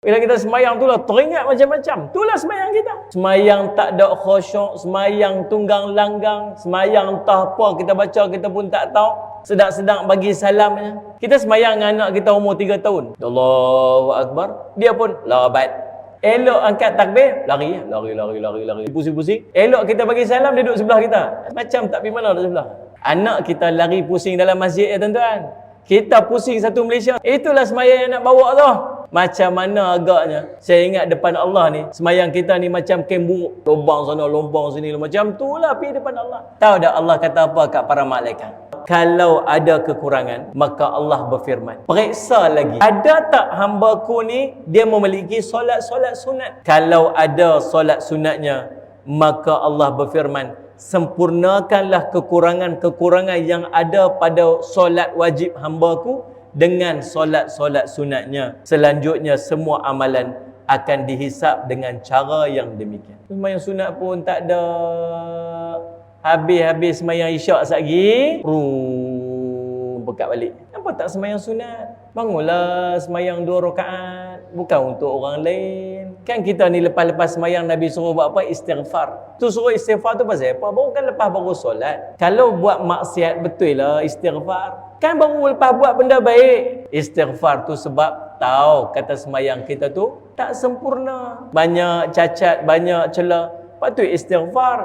Bila kita semayang tu lah teringat macam-macam. Itulah semayang kita. Semayang tak ada khusyuk, semayang tunggang langgang, semayang entah apa kita baca kita pun tak tahu. Sedang-sedang bagi salamnya. Kita semayang dengan anak kita umur 3 tahun. Allahu Akbar. Dia pun labat. Elok angkat takbir, lari, lari, lari, lari, lari. Pusing-pusing. Elok kita bagi salam, dia duduk sebelah kita. Macam tak pergi mana dah sebelah. Anak kita lari pusing dalam masjid ya tuan-tuan. Kita pusing satu Malaysia. Itulah semayang yang nak bawa tu. Macam mana agaknya? Saya ingat depan Allah ni Semayang kita ni macam kembung Lubang sana, lombang sini. Macam tu lah pergi depan Allah. Tahu tak Allah kata apa kat para malaikat? Kalau ada kekurangan Maka Allah berfirman Periksa lagi. Ada tak hamba ku ni Dia memiliki solat-solat sunat? Kalau ada solat sunatnya Maka Allah berfirman Sempurnakanlah kekurangan-kekurangan yang ada pada solat wajib hamba ku dengan solat-solat sunatnya. Selanjutnya semua amalan akan dihisap dengan cara yang demikian. Semayang sunat pun tak ada. Habis-habis semayang isyak lagi. Rum, pekat balik. Kenapa tak semayang sunat? Bangunlah semayang dua rakaat. Bukan untuk orang lain. Kan kita ni lepas-lepas semayang Nabi suruh buat apa? Istighfar. Tu suruh istighfar tu pasal apa? Baru kan lepas baru solat. Kalau buat maksiat betul lah istighfar. Kan baru lepas buat benda baik. Istighfar tu sebab tahu kata semayang kita tu tak sempurna. Banyak cacat, banyak celah. Lepas tu istighfar.